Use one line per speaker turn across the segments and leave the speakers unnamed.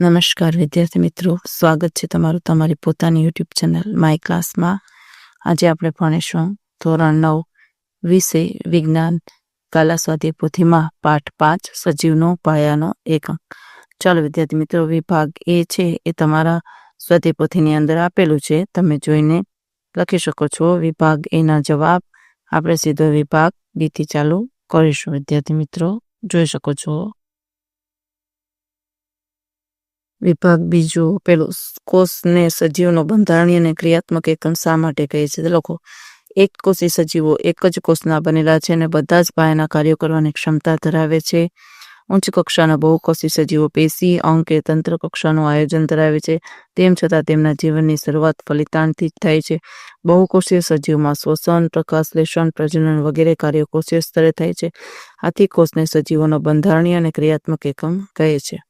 નમસ્કાર, વિદ્યાર્થી મિત્રો. સ્વાગત છે તમારું તમારી પોતાની યુટ્યુબ ચેનલ માય ક્લાસમાં આજે આપણે ભણીશું ધોરણ નવ, વિષય વિજ્ઞાન, કલા સ્વાધ્યાય પોથીમાં પાઠ પાંચ, સજીવનો પાયાનો એકમ. ચાલો વિદ્યાર્થી મિત્રો, વિભાગ એ છે, એ તમારા સ્વાધ્યાય પોથીની અંદર આપેલું છે. તમે જોઈને લખી શકો છો વિભાગ એના જવાબ. આપણે સીધો વિભાગ બીથી ચાલુ કરીશું. વિદ્યાર્થી મિત્રો, જોઈ શકો છો. વિભાગ બીજો પેલો કોષને સજીવનો બંધારણીય અને ક્રિયાત્મક એકમ શા માટે કહે છે? તે લખો, એક કોષી સજીવો એક જ કોષના બનેલા છે અને બધા જ પાયાના કાર્યો કરવાની ક્ષમતા ધરાવે છે. ઉચ્ચ કક્ષાના બહુકોષી સજીવો પેશી, અંગ કે તંત્ર કક્ષાનું આયોજન ધરાવે છે. તેમ છતાં તેમના જીવનની શરૂઆત ફલિતાણથી જ થાય છે. બહુકોષીય સજીવમાં શ્વસન પ્રકાશલેષણ પ્રજનન વગેરે કાર્યો કોષીય સ્તરે થાય છે. આથી કોષને સજીવોનો બંધારણીય અને ક્રિયાત્મક એકમ કહે છે.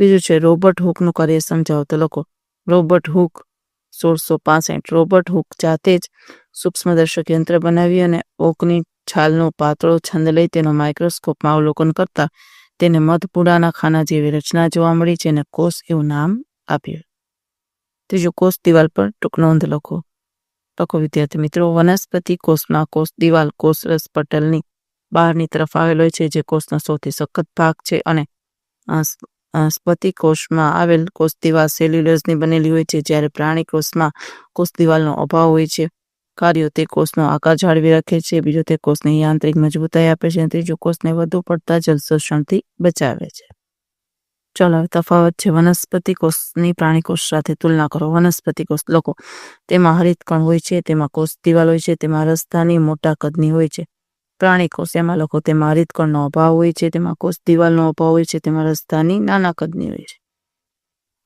બીજું છે, રોબર્ટ હુકનું કાર્ય સમજાવતો લખો. રોબર્ટ હુક સોળસો પાસઠ. રોબર્ટ હુક જાતે જ સૂક્ષ્મદર્શક યંત્ર બનાવી અને ઓકની છાલનો પાતળો છંદ લઈ તેનો માઇક્રોસ્કોપમાં અવલોકન કરતા તેને મધપુડાના ખાના જેવી રચના જોવા મળી જેને કોષ એવું નામ આપ્યું. ત્રીજું કોષ દિવાલ પર ટૂંક નોંધ લખો. લખો, વિદ્યાર્થી મિત્રો, વનસ્પતિ કોષમાં કોષ દિવાલ કોષરસ પટલની બહારની તરફ આવેલો છે, જે કોષનો સૌથી સખત ભાગ છે અને સ્પતિ કોષમાં આવેલ કોષ દિવાલ સેલ્યુલર્સની બનેલી હોય છે, જ્યારે પ્રાણી કોષમાં કોષ દિવાલનો અભાવ હોય છે. કાર્યો તે કોષનો આકાર જાળવી રાખે છે, બીજો તે કોષને યાંત્રિક મજબૂતાઈ આપે છે ત્રીજો કોષને વધુ પડતા જલ શોષણથી બચાવે છે. ચાલો તફાવત છે. વનસ્પતિ કોષની પ્રાણી કોષ સાથે તુલના કરો. વનસ્પતિ કોષ લોકો તેમાં હરિતકણ હોય છે, તેમાં કોષ દિવાલ હોય છે, તેમાં રસ્તાની મોટા કદની હોય છે. પ્રાણી કોષ એમાં લોકો તેમાં હરિતકણનો અભાવ હોય છે, તેમાં કોષ દિવાલનો અભાવ હોય છે, તેમાં રસ્તાની નાના કદની હોય છે.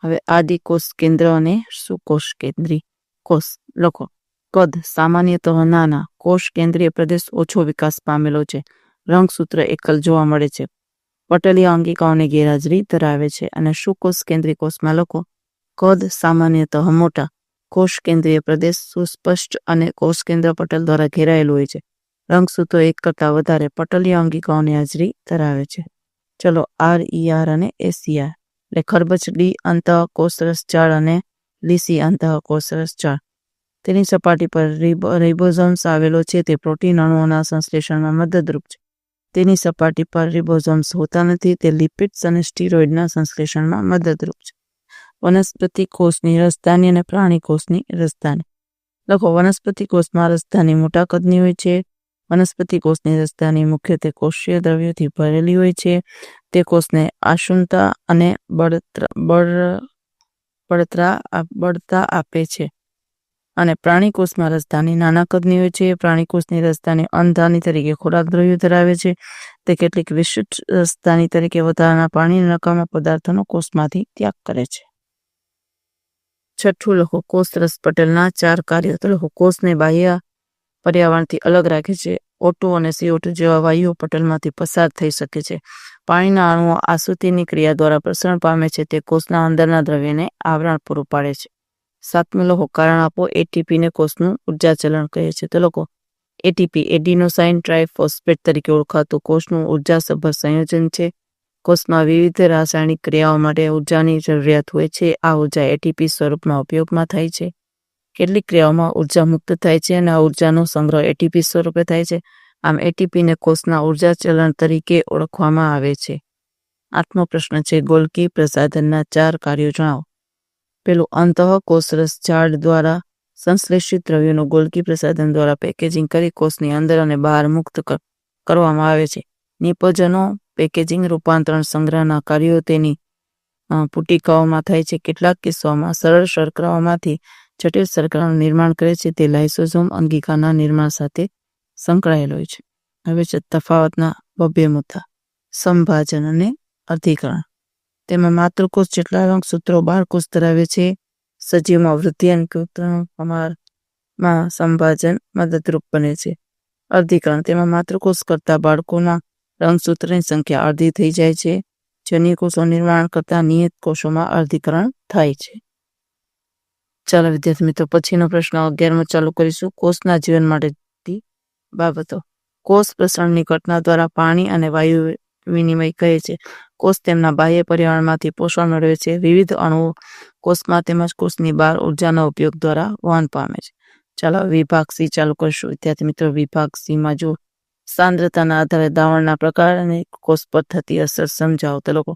હવે આદિ કોષ કેન્દ્ર અને સુકોષ કેન્દ્રી કોષ લખો. કદ સામાન્યતઃ નાના કોષ કેન્દ્રીય પ્રદેશ ઓછો વિકાસ પામેલો છે. રંગસૂત્ર એકલ જોવા મળે છે. પટલીય અંગિકાઓની ગેરહાજરી ધરાવે છે અને સુકોષ કેન્દ્રીય કોષમાં લોકો કદ સામાન્યતઃ મોટા કોષ કેન્દ્રીય પ્રદેશ સુસ્પષ્ટ અને કોષ કેન્દ્ર પટલ દ્વારા ઘેરાયેલું હોય છે. રંગસૂત્રો એક કરતાં વધારે પટલીય અંગિકાઓની હાજરી ધરાવે છે. ચલો આર, ઈ, આર અને એસીઆર એટલે ખરબચ, ડી, અંતઃ કોષરસ જાળ અને લીસી અંતઃ કોષરસ જાળ તેની સપાટી પર રિબોઝોમ્સ આવેલો છે તે પ્રોટીન અણુઓના સંશ્લેષણમાં મદદરૂપ છે. તેની સપાટી પર રિબોઝોમ્સ હોતા નથી તે લિપિડ્સ અને સ્ટીરોઇડના સંશ્લેષણમાં મદદરૂપ છે. વનસ્પતિ કોષની રસધાની અને પ્રાણી કોષની રસધાની લખો, વનસ્પતિ કોષમાં રસધાની મોટા કદની હોય છે વનસ્પતિ કોષની રસધાની મુખ્યત્વે કોષીય દ્રવ્યોથી ભરેલી હોય છે. તે કોષને આશુનતા અને બળતરા બળતા આપે છે. અને પ્રાણી કોષમાં રસધાની નાના કદની હોય છે. પ્રાણી કોષની રસધાની અનધાની તરીકે ખોરાક દ્રવ્યો ધરાવે છે. તે કેટલીક વિશિષ્ટ રસધાની તરીકે વધારાના પાણીના નકામા પદાર્થોનો કોષમાંથી ત્યાગ કરે છે. છઠ્ઠું લખો, કોષ રસ પટેલના ચાર કાર્યો. તો લખો, કોષને બાહ્ય પર્યાવરણથી અલગ રાખે છે. ઓટો અને સીઓટુ જેવા વાયુઓ પટલમાંથી પસાર થઈ શકે છે. પાણીના અણુઓ આસુતિની ક્રિયા દ્વારા પ્રસરણ પામે છે. તે કોષના અંદરના દ્રવ્યને આવરણ પૂરું પાડે છે. સાતમી લોકો કારણ આપો એટીપીને કોષનું ઊર્જા ચલણ કહે છે. તો લોકો એટીપી એડિનોસાઇન ટ્રાયફોસ્ફેટ તરીકે ઓળખાતું કોષનું ઉર્જાસભર સંયોજન છે. કોષમાં વિવિધ રાસાયણિક ક્રિયાઓ માટે ઉર્જાની જરૂરિયાત હોય છે. આ ઊર્જા એટીપી સ્વરૂપમાં ઉપયોગમાં થાય છે. કેટલીક ક્રિયાઓમાં ઊર્જા મુક્ત થાય છે અને આ ઉર્જાનો સંગ્રહ એટીપી સ્વરૂપે થાય છે? આમ એટીપીને કોષના ઊર્જા ચલણ તરીકે ઓળખવામાં આવે છે. આત્મ પ્રશ્ન છે, ગોલકી પ્રસાધનના ચાર કાર્યો જણાવો. પેલું, અંતઃ કોષરસ ઝાડ દ્વારા સંશ્લેષિત દ્રવ્યોનું ગોલકી પ્રસાધન દ્વારા પેકેજિંગ કરી કોષની અંદર અને બહાર મુક્ત કરવામાં આવે છે. નિપજનો, પેકેજિંગ, રૂપાંતરણ સંગ્રહના કાર્યો તેની પુટિકાઓમાં થાય છે. કેટલાક કિસ્સાઓમાં સરળ શર્કરાઓમાંથી જટિલ સરકારનું નિર્માણ કરે છે તે લાઇસોઝોમ અંગિકાના નિર્માણ સાથે સંકળાયેલો હોય છે. હવે છે તફાવતના ભવ્ય મુદ્દા. સંભાજન અને અધિકરણ. તેમાં માતૃકોષ જેટલા રંગસૂત્રો બાળકોષ ધરાવે છે, સજીવમાં વૃદ્ધિ અને પ્રમાણમાં સંભાજન મદદરૂપ બને છે. અર્ધીકરણ તેમાં માતૃકોષ કરતા બાળકોના રંગસૂત્રની સંખ્યા અડધી થઈ જાય છે. જન્ય કોષો નિર્માણ કરતા નિયત કોષોમાં અર્ધીકરણ થાય છે. ચાલો, વિદ્યાર્થી મિત્રો, પછીનો પ્રશ્ન અગિયારમાં ચાલુ કરીશું. કોષના જીવન માટેની બાબતો. કોષ પ્રસરણની ઘટના દ્વારા પાણી અને વાયુ વિનિમય કહે છે. કોષ તેમના બાહ્ય પર્યાવરણમાંથી પોષણ મેળવે છે. વિવિધ અણુઓ કોષમાં તેમજ કોષની બહાર ઉર્જાનો ઉપયોગ દ્વારા વહન પામે છે. ચાલો, વિભાગ સી ચાલુ કરશું. વિદ્યાર્થી મિત્રો, વિભાગ સીમાં જો સાંદ્રતાના આધારે દ્રાવણના પ્રકાર અને કોષ પર થતી અસર સમજાવો તો લોકો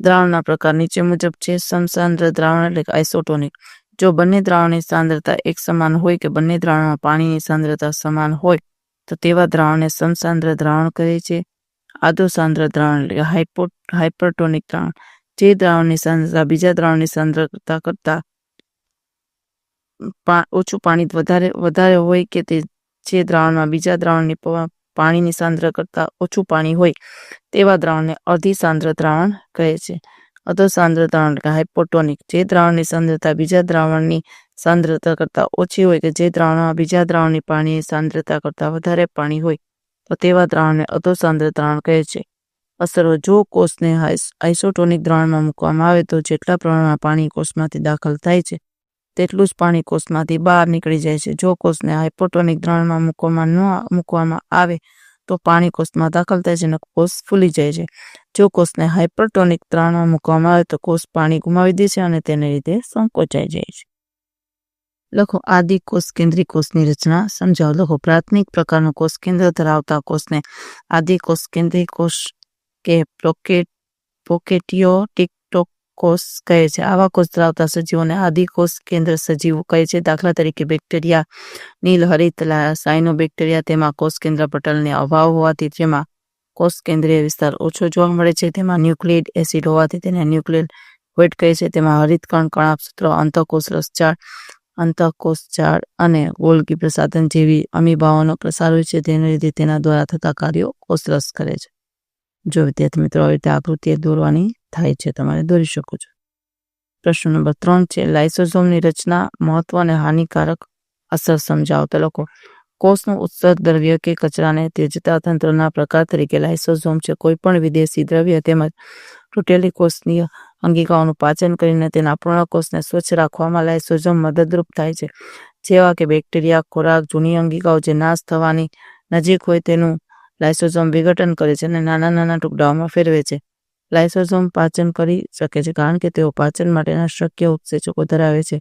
દ્રાવણના પ્રકાર નીચે મુજબ છે. સમસાંદ્ર દ્રાવણ એટલે આઇસોટોનિક. જો બંને દ્રાવણની સાંદ્રતા એક સમાન હોય કે બંને દ્રાવણમાં પાણીની સાંદ્રતા સમાન હોય, તો તેવા દ્રાવણને સમસાંદ્ર દ્રાવણ કહે છે. આદો સાંદ્ર દ્રાવણ હાઇપો હાઇપરટોનિક દ્રાવણ. જે દ્રાવણની સાંદ્રતા બીજા દ્રાવણની સાંદ્રતા કરતા ઓછું પાણી વધારે વધારે હોય કે તે જે દ્રાવણમાં બીજા દ્રાવણની પાણીની સાંદ્ર કરતા ઓછું પાણી હોય, તેવા દ્રાવણને અર્ધી સાંદ્ર દ્રાવણ કહે છે. અધો સાંદ્ર હાઇપોટોનિક જે દ્રાવણની સાંદ્રતા બીજા દ્રાવણની સાંદ્રતા કરતાં ઓછી હોય કે જે દ્રાવણમાં બીજા દ્રાવણની પાણીની સાંદ્રતા કરતાં વધારે પાણી હોય, તો તેવા દ્રાવણને અધો સાંદ્ર દ્રાવણ કહે છે. અસરો જો કોષને આઇસોટોનિક દ્રાવણમાં મૂકવામાં આવે તો જેટલા પ્રમાણમાં પાણી કોષમાંથી દાખલ થાય છે, તેટલું જ પાણી કોષમાંથી બહાર નીકળી જાય છે. જો કોષને હાઇપોટોનિક દ્રાવણમાં મૂકવામાં ન, મૂકવામાં આવે તો પાણી કોષમાં દાખલ થાય છે અને કોષ ફૂલી જાય છે. જો કોષને હાઇપરટોનિક ત્રાણમાં મૂકવામાં આવે તો કોષ પાણી ગુમાવી દે છે અને તેને લીધે સંકોચાઈ જાય છે. લખો, આદિ કોષ કેન્દ્રી કોષની રચના. સમજાવો, લખો, પ્રાથમિક પ્રકારનો કોષ કેન્દ્ર ધરાવતા કોષને આદિ કોષ કેન્દ્રી કોષ કે પ્રોકેટ પોકેટિયોટિક કોષ કહે છે. આવા કોષ ધરાવતા સજીવોને આદિ કોષ કેન્દ્ર સજીવો કહે છે. દાખલા તરીકે બેક્ટેરિયા નીલ નીલહરિત સાયનોબેક્ટેરિયા તેમાં કોષ કેન્દ્ર પટલને અભાવ હોવાથી જેમાં કોષ કેન્દ્રીય વિસ્તાર ઓછો જોવા મળે છે. તેમાં ન્યુક્લિડ એસિડ હોવાથી તેને ન્યુક્લિયર વેટ કહે છે. તેમાં હરિતકણ કણાપસૂત્ર અંતઃકોષ રસચાળ અંતઃકોષ ઝાડ અને ગોલકી પ્રસાધન જેવી અમીબાઓનો પ્રસાર હોય છે. તેને લીધે તેના દ્વારા થતા કાર્યો કોષરસ કરે છે. જો વિદ્યાર્થી મિત્રો, આવી રીતે આકૃતિ દોરવાની થાય છે, તમારે દોરી શકો છો. પ્રશ્ન નંબર ત્રણ છે લાઇસોઝોમની રચના મહત્વ અને હાનિકારક અસર સમજાવતા લોકો. કોષનું ઉત્સર્ગ દ્રવ્ય કે કચરાને તેજતા તંત્રના પ્રકાર તરીકે લાઇસોઝોમ છે, કોઈ પણ વિદેશી દ્રવ્ય તેમજ તૂટેલી કોષની અંગિકાઓનું પાચન કરીને તેના પૂર્ણ કોષને સ્વચ્છ રાખવામાં લાઇસોઝોમ મદદરૂપ થાય છે. જેવા કે બેક્ટેરિયા, ખોરાક, જૂની અંગિકાઓ જે નાશ થવાની નજીક હોય તેનું લાઇસોઝોમ વિઘટન કરે છે અને નાના નાના ટુકડાઓમાં ફેરવે છે. લાઇસોઝોમ પાચન કરી શકે છે, કારણ કે તેઓ પાચન માટેના શક્ય ઉત્સેચકો ધરાવે છે,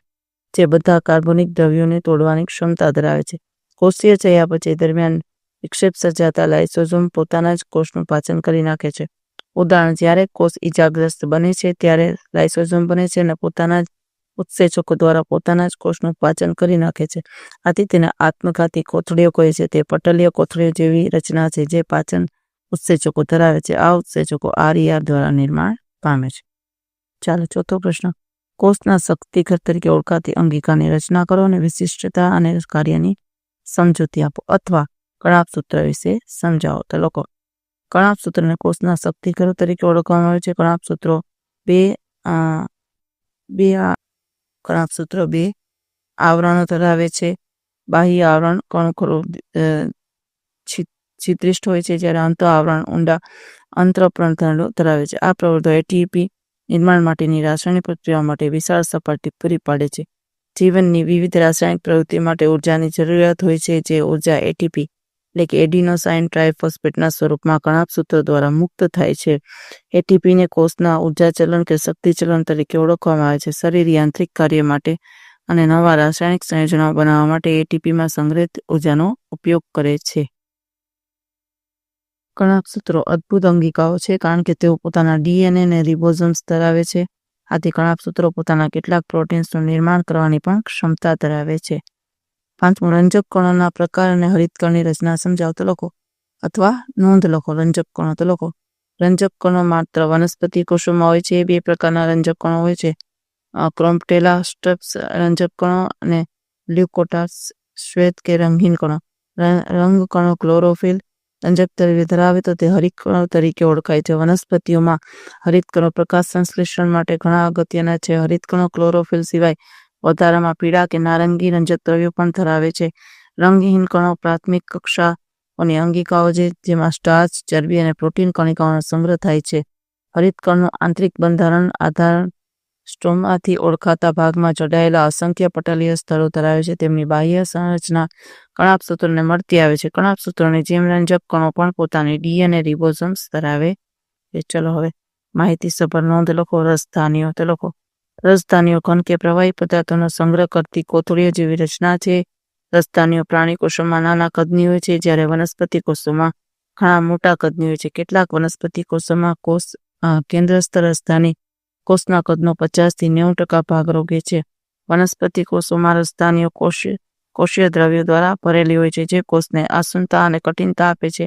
જે બધા કાર્બનિક દ્રવ્યોને તોડવાની ક્ષમતા ધરાવે છે. કોષીય ચયાપચય દરમિયાન વિક્ષેપ સર્જાતા લાઇસોઝોમ પોતાના જ કોષનું પાચન કરી નાખે છે. ઉદાહરણ, જ્યારે કોષ ઈજાગ્રસ્ત બને છે, ત્યારે લાઇસોઝોમ બને છે અને પોતાના જ ઉત્સેચકો દ્વારા પોતાના જ કોષનું પાચન કરી નાખે છે. આથી તેને આત્મઘાતી કોથળીઓ કહે છે. તે પટલીય કોથળીઓ જેવી રચના છે, જે પાચન ઉત્સેચકો ધરાવે છે. આ ઉત્સેચકો આરઈઆર દ્વારા નિર્માણ પામે છે. ચાલો ચોથો પ્રશ્ન. કોષના શક્તિઘર તરીકે ઓળખાતી અંગિકાની રચના કરો અને વિશિષ્ટતા અને કાર્યની સમજૂતી આપો અથવા કણાપ સૂત્ર વિશે સમજાવો. તો લોકો કણાપ સૂત્રને કોષના શક્તિઘર તરીકે ઓળખવામાં આવે છે. કણાપ સૂત્રો બે બે કણાપ સૂત્રો બે આવરણો ધરાવે છે. બાહ્ય આવરણ કણખરો છિદ્રિષ્ઠ હોય છે જ્યારે અંત આવરણ ઊંડા અંતર ધરાવે છે. આ પ્રવૃત્તિઓ એટીપી નિર્માણ માટેની રાસાયણિક પ્રક્રિયા માટે વિશાળ સપાટી પૂરી પાડે છે. જીવનની વિવિધ રાસાયણિક પ્રવૃત્તિ માટે ઉર્જાની જરૂરિયાત હોય છે જે ઊર્જા એટીપી એટલે કે એડિનોસાઇન ટ્રાયફોસ્ફેટના સ્વરૂપમાં કણાપસૂત્રો દ્વારા મુક્ત થાય છે. એટીપીને કોષના ઊર્જા ચલણ કે શક્તિ ચલણ તરીકે ઓળખવામાં આવે છે. શરીર યાંત્રિક કાર્ય માટે અને નવા રાસાયણિક સંયોજનો બનાવવા માટે એટીપીમાં સંગ્રહિત ઉર્જાનો ઉપયોગ કરે છે. કણાપસૂત્રો અદ્ભુત અંગિકાઓ છે, કારણ કે તેઓ પોતાના ડીએનએ અને રિબોઝોમ્સ ધરાવે છે. આથી કણાપસૂત્રો પોતાના કેટલાક પ્રોટીન્સનું નિર્માણ કરવાની પણ ક્ષમતા ધરાવે છે. પાંચમું રંજક કણોના પ્રકાર અને હરિતકણની રચના સમજાવતો લખો. અથવા નોંધ લખો, રંજક કણો તો લખો. રંજક કણો માત્ર વનસ્પતિ કોષોમાં હોય છે, એ બે પ્રકારના રંજક કણો હોય છે. ક્રોમ્પટેલા સ્ટ્રપ્સ રંજક કણો અને લ્યુકોટાસ શ્વેત કે રંગીન કણો. રંગ કણો ક્લોરોફિલ રંજક દ્રવ્ય ધરાવે તો તે હરિતકણો તરીકે ઓળખાય છે. વનસ્પતિઓમાં હરિતકણો પ્રકાશ સંશ્લેષણ માટે ઘણા અગત્યના છે. હરિતકણો ક્લોરોફિલ સિવાય વધારામાં પીળા કે નારંગી રંજક દ્રવ્યો પણ ધરાવે છે. રંગહીન કણો પ્રાથમિક કક્ષા અને અંગિકાઓ છે, જેમાં સ્ટાર્ચ, ચરબી અને પ્રોટીન કણિકાઓનો સંગ્રહ થાય છે. હરિતકણનું આંતરિક બંધારણ આધાર સ્ટોમાથી ઓળખાતા ભાગમાં જોડાયેલા અસંખ્ય પટલીય સ્તરો ધરાવે છે. તેમની બાહ્ય સંરચના કણાપસૂત્રોને મળતી આવે છે. કણાપસૂત્રોની જેમ રંજક કણો પણ પોતાની ડીએનએ રિબોઝમ્સ ધરાવે છે. ચલો હવે માહિતી સભર નોંધ લખો. રસધાનીઓ, તે લખો. રસધાનીઓ ઘન કે પ્રવાહી પદાર્થોનો સંગ્રહ કરતી કોથળીઓ જેવી રચના છે. રસધાનીઓ પ્રાણી કોષોમાં નાના કદની હોય છે, જ્યારે વનસ્પતિ કોષોમાં ઘણા મોટા કદની હોય છે. કેટલાક વનસ્પતિ કોષોમાં કોષ કેન્દ્રસ્થ રસધાની કોષના કદનો પચાસથી નેવું ટકા ભાગ રોગે છે. વનસ્પતિ કોષોમાં રસધાનીઓ કોષીય કોષીય દ્રવ્યો દ્વારા ભરેલી હોય છે, જે કોષને આસુનતા અને કઠિનતા આપે છે.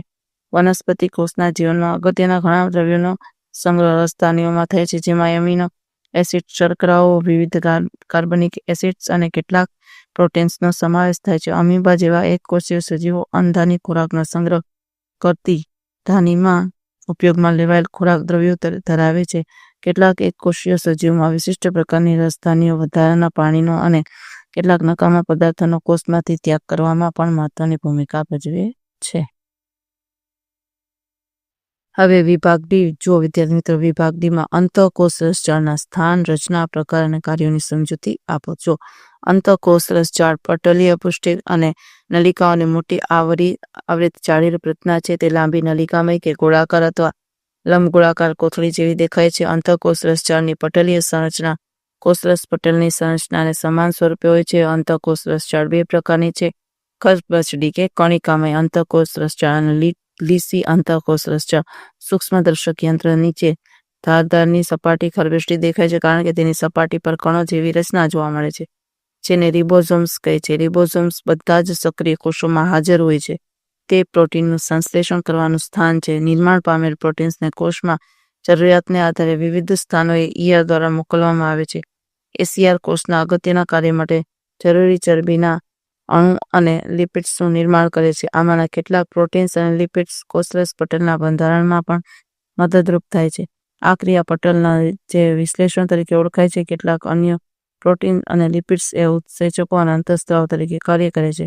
વનસ્પતિ કોષના જીવનમાં અગત્યના ઘણા દ્રવ્યોનો સંગ્રહ રસધાનીઓમાં થાય છે, જેમાં એમિનો એસિડ શર્કરાઓ, વિવિધ કાર્બનિક એસિડ્સ અને કેટલાક પ્રોટીન્સનો સમાવેશ થાય છે. અમીબા જેવા એક કોષીય સજીવો અંધાની ખોરાકનો સંગ્રહ કરતી ધાનીમાં ઉપયોગમાં લેવાયેલ ખોરાક દ્રવ્યો ધરાવે છે. કેટલાક એક કોષીય સજીવમાં વિશિષ્ટ પ્રકારની રાજધાનીઓ વધારાના પાણીનો અને કેટલાક નકામા પદાર્થોનો કોષમાંથી ત્યાગ કરવામાં પણ મહત્વની ભૂમિકા ભજવે છે. હવે વિભાગ ડી જો વિદ્યાર્થી મિત્રો વિભાગ ડીમાં અંતઃકોષ રસજાળના સ્થાન, રચના, પ્રકાર અને કાર્યોની સમજૂતી આપો. છો અંતઃકોષ રસજાળ પટલીય પુષ્ટિ અને નલિકાઓની મોટી આવરી આવૃત જાળીરૂપ પ્રતના છે, તે લાંબી નલિકામય કે ગોળાકાર અથવા લંબગોળાકાર કોથળી જેવી દેખાય છે. અંતઃકોષ જળની પટલીય સંરચના કોષરસ પટલની સંરચનાને સમાન સ્વરૂપે હોય છે. અંતઃકોષ જળ બે પ્રકારની છે. ખસબચડી કે કણિકામય અંતઃકોષ જળ અને લીસી અંતઃકોષ જળ સૂક્ષ્મદર્શક યંત્ર નીચે ધારદારની સપાટી ખરબેષ્ટી દેખાય છે કારણ કે તેની સપાટી પર કણો જેવી રચના જોવા મળે છે, જેને રિબોઝોમ્સ કહે છે. રિબોઝોમ્સ બધા જ સક્રિય કોષોમાં હાજર હોય છે. તે પ્રોટીનનું સંશ્લેષણ કરવાનું સ્થાન છે. નિર્માણ પામેલ પ્રોટીન્સને કોષમાં જરૂરિયાતને આધારે વિવિધ સ્થાનોએ ઈઆર દ્વારા મોકલવામાં આવે છે. એસીઆર કોષના અગત્યના કાર્ય માટે જરૂરી ચરબીના અણુ અને લિપિડ્સનું નિર્માણ કરે છે. આમાંના કેટલાક પ્રોટીન્સ અને લિપિડ્સ કોષરસ પટલના બંધારણમાં પણ મદદરૂપ થાય છે. આ ક્રિયા પટલના જે વિશ્લેષણ તરીકે ઓળખાય છે, કેટલાક અન્ય પ્રોટીન અને લિપિડ્સ એ ઉત્સેચકો અને અંતઃસ્ત્રાવ તરીકે કાર્ય કરે છે.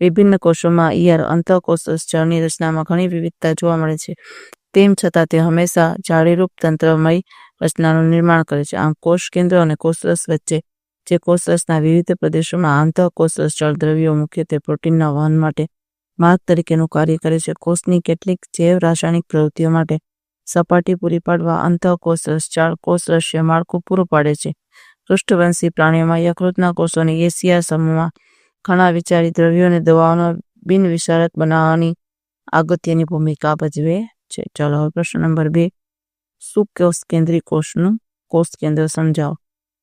વિભિન્ન કોષોમાં ઈયર અંતઃકોષ જળની રચનામાં ઘણી વિવિધતા જોવા મળે છે. તેમ છતાં તે હંમેશા જાળીરૂપ તંત્રમય રચનાનું નિર્માણ કરે છે. આમ, કોષ કેન્દ્ર અને કોષરસ વચ્ચે, જે કોષરસના વિવિધ પ્રદેશોમાં આંતઃકોષરસ જળ દ્રવ્યો મુખ્યત્વે પ્રોટીનના વહન માટે માર્ગ તરીકેનું કાર્ય કરે છે, કોષની કેટલીક જૈવ રાસાયણિક પ્રવૃત્તિઓ માટે સપાટી પૂરી પાડવા અંતઃકોષરસ જાળ કોષરસ્ય માળખું પૂરું પાડે છે. પૃષ્ઠવંશી પ્રાણીઓમાં યકૃતના કોષોની એશિયા સમૂહમાં ઘણા વિચારી દ્રવ્યો અને દવાઓનો બિનવિષારક બનાવવાની અગત્યની ભૂમિકા ભજવે છે ચાલો હવે પ્રશ્ન નંબર બે શું કોષ કેન્દ્રી કોષનું કોષ કેન્દ્ર સમજાવો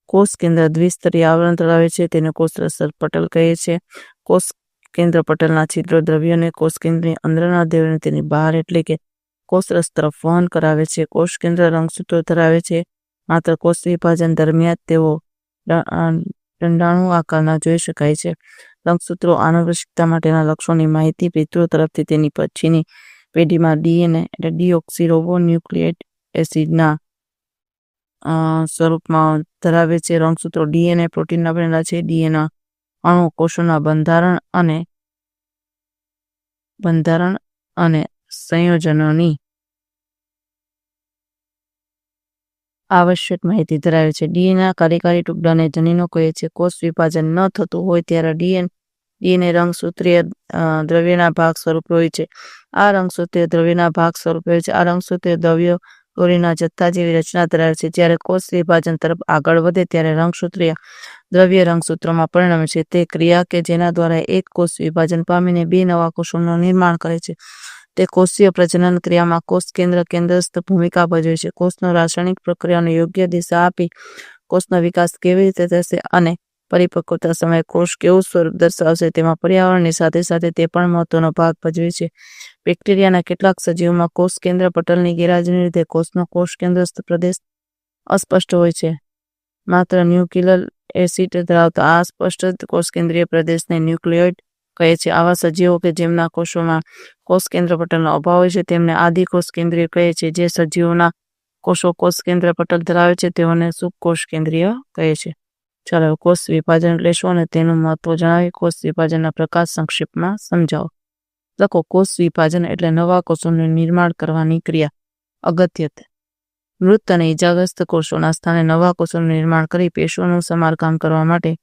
કોષ કેન્દ્ર દ્વિસ્તરીય આવરણ ધરાવે છે તેને કોષરસ પટલ કહે છે કોષ કેન્દ્ર પટલના છિદ્રો દ્રવ્યોને કોષ કેન્દ્રની અંદરના દ્રવ્યોને તેની બહાર એટલે કે કોષરસ તરફ વહન કરાવે છે કોષ કેન્દ્ર રંગસૂત્રો ધરાવે છે માત્ર કોષ વિભાજન દરમિયાન તેઓ દંડાણુ આકારના જોઈ શકાય છે રંગસૂત્રો આનુવંશિકતા માટેના લક્ષણોની માહિતી પિતૃ તરફથી તેની પછીની પેઢીમાં ડીએનએ એટલે ડીઓક્સીરોબો ન્યુક્લિએટ એસિડના સ્વરૂપમાં ધરાવે છે. રંગસૂત્રો ડીએનએ પ્રોટીનના બનેલા છે. ડીએનએ અણુ કોષોના બંધારણ અને બંધારણ અને સંયોજનોની આવશ્યક માહિતી ધરાવે છે. ડીએનએ કાર્યકારી ટુકડાને જનીનો કહે છે, કોષ વિભાજન ન થતું હોય ત્યારે ડીએન, ડીએનએ રંગસૂત્રીય દ્રવ્યના ભાગ સ્વરૂપ હોય છે. આ રંગસૂત્રીય દ્રવ્યના ભાગ સ્વરૂપે હોય છે. આ રંગસૂત્રીય દ્રવ્યો દોરીના જથ્થા જેવી રચના ધરાવે છે. જ્યારે કોષ વિભાજન તરફ આગળ વધે ત્યારે રંગસૂત્રીય દ્રવ્ય રંગસૂત્રોમાં પરિણમે છે. તે ક્રિયા કે જેના દ્વારા એક કોષ વિભાજન પામીને બે નવા કોષોનું નિર્માણ કરે છે. તે કોષીય પ્રજનન ક્રિયામાં કોષ કેન્દ્ર કેન્દ્રસ્થ ભૂમિકા ભજવે છે. કોષનો રાસાયણિક પ્રક્રિયાને યોગ્ય દિશા આપી કોષનો વિકાસ કેવી રીતે થશે અને પરિપક્વતા સમયે કોષ કેવું સ્વરૂપ દર્શાવશે તેમાં પર્યાવરણની સાથે સાથે તે પણ મહત્વનો ભાગ ભજવે છે. બેક્ટેરિયાના કેટલાક સજીવોમાં કોષ કેન્દ્ર પટલની ગેરહાજરીને લીધે કોષનો કોષ કેન્દ્રસ્થ પ્રદેશ અસ્પષ્ટ હોય છે. માત્ર ન્યુક્લિયર એસિડ ધરાવતા આ અસ્પષ્ટ કોષ કેન્દ્રીય પ્રદેશને ન્યુક્લિયોઇડ કહે છે, આવા સજીવો કે જેમના કોષોમાં કોષ કેન્દ્ર પટલનો અભાવ હોય છે, તેમને આદિ કોષ કેન્દ્રીય કહે છે. જે સજીવોના કોષો કોષ કેન્દ્ર પટલ ધરાવે છે, તેઓને સુકોષ કેન્દ્રીય કહે છે. ચાલો કોષ વિભાજન લેશો અને તેનું મહત્વ જણાવી. કોષ વિભાજનના પ્રકાર સંક્ષિપ્તમાં સમજાવો. લખો, કોષ વિભાજન એટલે નવા કોષોનું નિર્માણ કરવાની ક્રિયા. અગત્યતા. મૃત અને ઇજાગ્રસ્ત કોષોના સ્થાને નવા કોષોનું નિર્માણ કરી પેશોનું સમારકામ કરવા માટે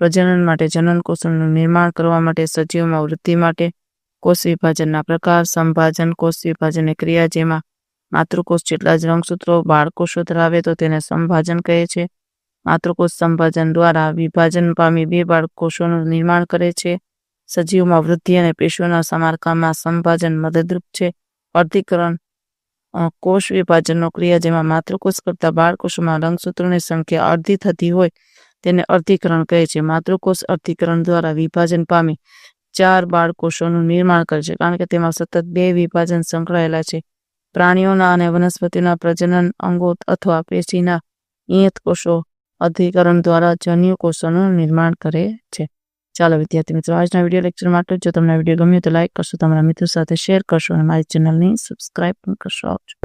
પ્રજનન માટે, જનન કોષોનું નિર્માણ કરવા માટે, સજીવોમાં વૃદ્ધિ માટે, કોષ વિભાજનના પ્રકાર, સંભાજન, કોષ વિભાજનની ક્રિયા જેમાં માતૃકોષ જેટલા જ રંગસૂત્રો બાળકોષો ધરાવે તો તેને સંભાજન કહે છે. માતૃકોષ સંભાજન દ્વારા વિભાજન પામી બે બાળકોષોનું નિર્માણ કરે છે. સજીવમાં વૃદ્ધિ અને પેશીઓના સમારકામમાં સંભાજન મદદરૂપ છે. અર્ધીકરણ કોષ વિભાજનનો ક્રિયા જેમાં માતૃકોષ કરતા બાળકોષોમાં રંગસૂત્રોની સંખ્યા અડધી થતી હોય તેને અર્ધીકરણ કહે છે. માતૃકોષ અર્ધીકરણ દ્વારા વિભાજન પામી ચાર બાળકોષોનું નિર્માણ કરે છે, કારણ કે તેમાં સતત બે વિભાજન સંકળાયેલા છે. પ્રાણીઓના અને વનસ્પતિના પ્રજનન અંગો અથવા પેશીના ઇયત કોષો અધિકરણ દ્વારા જન્યુ કોષોનું નિર્માણ કરે છે. ચાલો વિદ્યાર્થી મિત્રો, આજના વીડિયો લેક્ચર માટે જો તમને વીડિયો ગમ્યો તો લાઈક કરશો, તમારા મિત્રો સાથે શેર કરશો અને મારી ચેનલની સબસ્ક્રાઇબ પણ કરશો. આવજો.